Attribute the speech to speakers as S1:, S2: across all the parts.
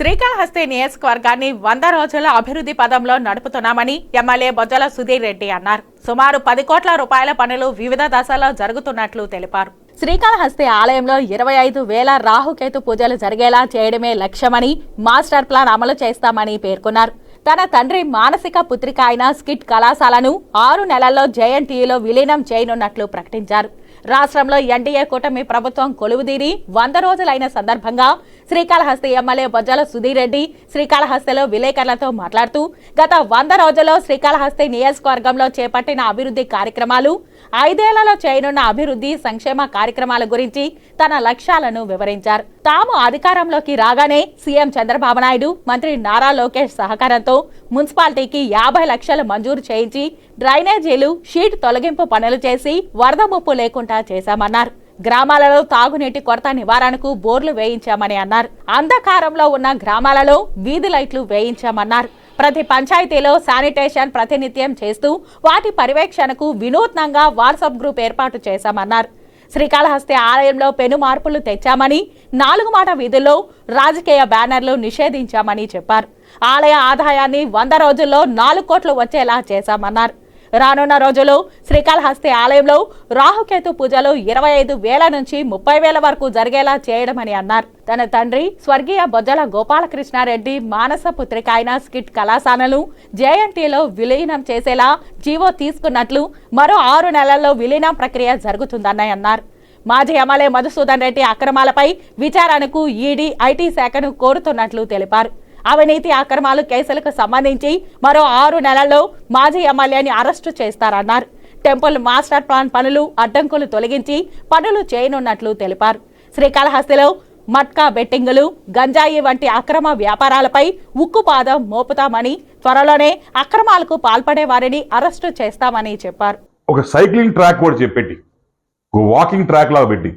S1: శ్రీకాళహస్తి నియోజకవర్గాన్ని వంద రోజుల అభివృద్ధి పదంలో నడుపుతున్నామని ఎమ్మెల్యే బొజ్జల సుధీర్ రెడ్డి అన్నారు. సుమారు పది కోట్ల రూపాయల పనులు వివిధ దశల్లో జరుగుతున్నట్లు తెలిపారు. శ్రీకాళహస్తి ఆలయంలో ఇరవై ఐదు వేల రాహుకేతు పూజలు జరిగేలా చేయడమే లక్ష్యమని మాస్టర్ ప్లాన్ అమలు చేస్తామని పేర్కొన్నారు. తన తండ్రి మానసిక పుత్రిక అయిన స్కిట్ కళాశాలను ఆరు నెలల్లో జేఎన్టీయూలో విలీనం చేయనున్నట్లు ప్రకటించారు. రాష్ట్రంలో ఎన్డీఏ కూటమి ప్రభుత్వం కొలువుదీరి వంద రోజులైన సందర్భంగా శ్రీకాళహస్తి ఎమ్మెల్యే బొజ్జల సుధీర్ రెడ్డి శ్రీకాళహస్తిలో విలేకరులతో మాట్లాడుతూ గత వంద రోజుల్లో శ్రీకాళహస్తి నియోజకవర్గంలో చేపట్టిన అభివృద్ధి కార్యక్రమాలు ఐదేళ్ళలో చేయనున్న అభివృద్ధి సంక్షేమ కార్యక్రమాల గురించి తన లక్ష్యాలను వివరించారు. తాము అధికారంలోకి రాగానే సీఎం చంద్రబాబు నాయుడు మంత్రి నారా లోకేష్ సహకారంతో మున్సిపాలిటీకి యాభై లక్షలు మంజూరు చేయించి డ్రైనేజీలు షీట్ తొలగింపు పనులు చేసి వరద ముప్పు లేకుండా చేశామన్నారు. గ్రామాలలో తాగునీటి కొరత నివారణకు బోర్లు వేయించామని అన్నారు. అంధకారంలో ఉన్న గ్రామాలలో వీధి లైట్లు వేయించామన్నారు. ప్రతి పంచాయతీలో శానిటేషన్ ప్రతినిత్యం చేస్తూ వాటి పర్యవేక్షణకు వినూత్నంగా వాట్సాప్ గ్రూప్ ఏర్పాటు చేశామన్నారు. శ్రీకాళహస్తి ఆలయంలో పెను మార్పులు తెచ్చామని నాలుగు మాట వీధుల్లో రాజకీయ బ్యానర్లు నిషేధించామని చెప్పారు. ఆలయ ఆదాయాన్ని వంద రోజుల్లో నాలుగు కోట్లు వచ్చేలా చేశామన్నారు. రానున్న రోజుల్లో శ్రీకాళహస్తి ఆలయంలో రాహుకేతు పూజలు ఇరవై ఐదు వేల నుంచి ముప్పై వేల వరకు జరిగేలా చేయడమని అన్నారు. తన తండ్రి స్వర్గీయ బొజ్జల గోపాలకృష్ణారెడ్డి మానస పుత్రిక అయిన స్కిట్ కళాశాలను జేఎన్టీలో విలీనం చేసేలా జీవో తీసుకున్నట్లు మరో ఆరు నెలల్లో విలీనం ప్రక్రియ జరుగుతుందని అన్నారు. మాజీ ఎమ్మెల్యే మధుసూదన్ రెడ్డి అక్రమాలపై విచారణకు ఈడీ ఐటీ శాఖను కోరుతున్నట్లు తెలిపారు. అవినీతి అక్రమాలు కేసులకు సంబంధించి మరో ఆరు నెలల్లో మాజీ ఎమ్మెల్యేని అరెస్టు చేస్తారన్నారు. టెంపుల్ మాస్టర్ ప్లాన్ పనులు అడ్డంకులు తొలగించి పనులు చేయనున్నట్లు తెలిపారు. శ్రీకాళహస్తిలో మట్కా బెట్టింగులు గంజాయి వంటి అక్రమ వ్యాపారాలపై ఉక్కుపాదం మోపుతామని త్వరలోనే అక్రమాలకు పాల్పడే వారిని అరెస్టు చేస్తామని చెప్పారు.
S2: ఒక సైక్లింగ్ ట్రాక్ కూడా చెప్పెట్టి ఒక వాకింగ్ ట్రాక్ లాగా పెట్టి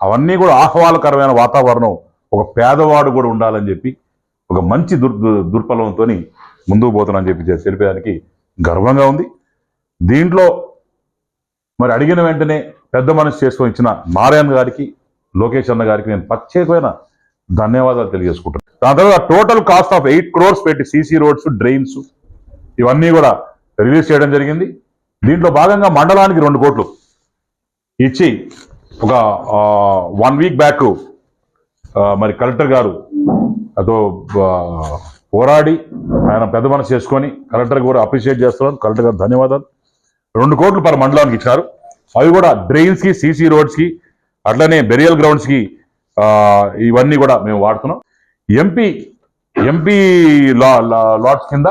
S2: అవన్నీ కూడా ఆహ్వాదకరమైన వాతావరణం ఒక పేదవాడు కూడా ఉండాలని చెప్పి ఒక మంచి దుర్ దుర్ఫలంతో ముందుకు పోతున్నానని చెప్పి చెప్పి తెలిపేదానికి గర్వంగా ఉంది. దీంట్లో మరి అడిగిన వెంటనే పెద్ద మనసు చేసుకొని ఇచ్చిన నారాయణ గారికి లోకేష్ అన్న గారికి నేను ప్రత్యేకమైన ధన్యవాదాలు తెలియజేసుకుంటాను దాని తర్వాత total cost of eight crores పెట్టి సీసీ రోడ్స్ డ్రైన్స్ ఇవన్నీ కూడా రిలీజ్ చేయడం జరిగింది. దీంట్లో భాగంగా మండలానికి రెండు కోట్లు ఇచ్చి ఒక వన్ వీక్ బ్యాక్ మరి కలెక్టర్ గారు అదో పోరాడి ఆయన పెద్ద మనసు చేసుకొని కలెక్టర్ కూడా అప్రిషియేట్ చేస్తున్నారు. కలెక్టర్ గారు ధన్యవాదాలు. రెండు కోట్లు పర్ మండలానికి ఇచ్చారు అవి కూడా డ్రైన్స్ సీసీ రోడ్స్కి అట్లనే బెరియల్ గ్రౌండ్స్కి ఇవన్నీ కూడా మేము వాడుతున్నాం. ఎంపీ ఎంపీ లా లాట్స్ కింద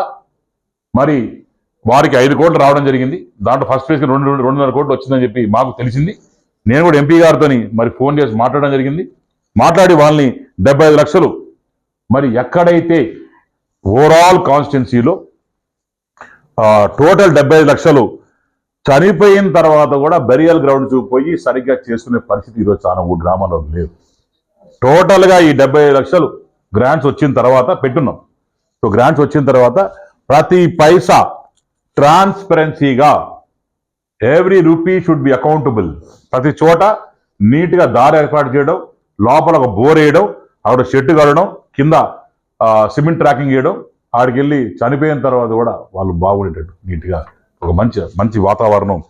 S2: మరి వారికి ఐదు కోట్లు రావడం జరిగింది. దాంట్లో ఫస్ట్ ఫేజ్ రెండు రెండున్నర కోట్లు వచ్చిందని చెప్పి మాకు తెలిసింది. నేను కూడా ఎంపీ గారితో మరి ఫోన్ చేసి మాట్లాడడం జరిగింది. మాట్లాడి వాళ్ళని డెబ్బై ఐదు లక్షలు మరి ఎక్కడైతే ఓవరాల్ కాన్స్టిట్యున్సీలో టోటల్ డెబ్బై ఐదు లక్షలు చనిపోయిన తర్వాత కూడా బెరియల్ గ్రౌండ్ చూపోయి సరిగ్గా చేసుకునే పరిస్థితి ఈరోజు చాలా ఊరు గ్రామాల్లో లేదు. టోటల్గా ఈ డెబ్బై ఐదు లక్షలు గ్రాంట్స్ వచ్చిన తర్వాత పెట్టున్నాం. సో గ్రాంట్స్ వచ్చిన తర్వాత ప్రతి పైసా ట్రాన్స్పరెన్సీగా every rupee should be accountable ప్రతి చోట నీట్గా దారి ఏర్పాటు చేయడం లోపల ఒక బోర్ వేయడం ఆవిడ షెడ్ కడడం కింద సిమెంట్ ట్రాకింగ్ చేయడం ఆడికి వెళ్ళి చనిపోయిన తర్వాత కూడా వాళ్ళు బాగుండేటట్టు నీట్గా ఒక మంచి మంచి వాతావరణం